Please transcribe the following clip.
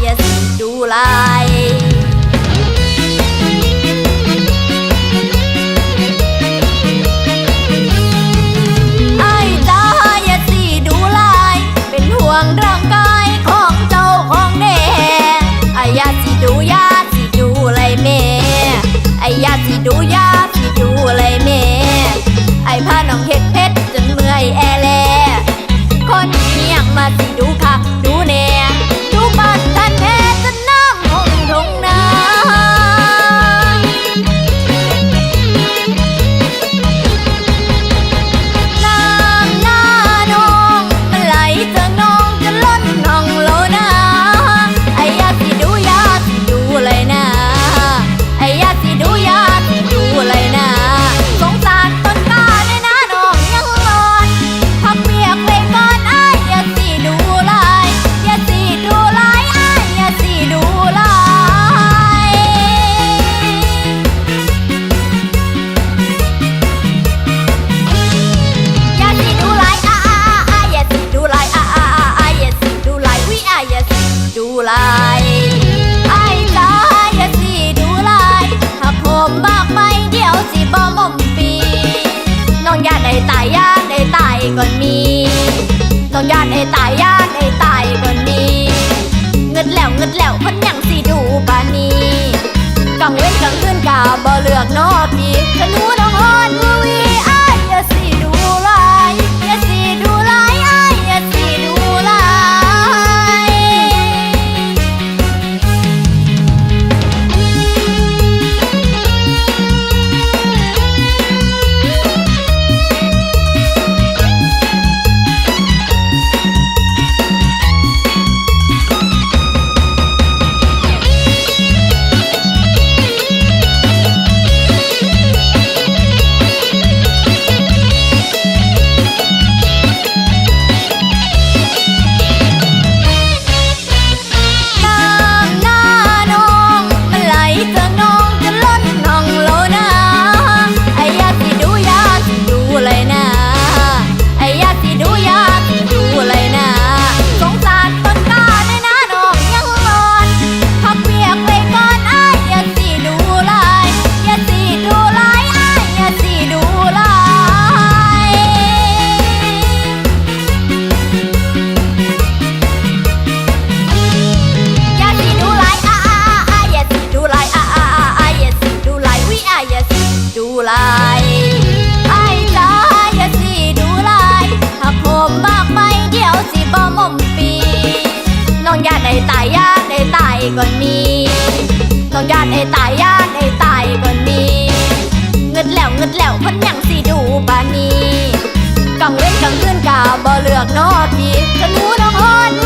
อย่าสิดูลาย ต้องยานไอ้ตายยานไอ้ตายก่อนมีเงิดแล้วเงิดแล้วคนยังสิดูปานี้กังเว้นกังคืนกาบ่เลือกน้อ องญาติได้ตายญาติได้ตายก่อนมีน้องญาติได้ตายญาติได้ตายก่อนมีเงิดแล้วเงิดแล้วคนยังสิดูปานี้กังเว้นกังคืนกาบ่เลือกนอพี่ขนูน้องฮอนมือน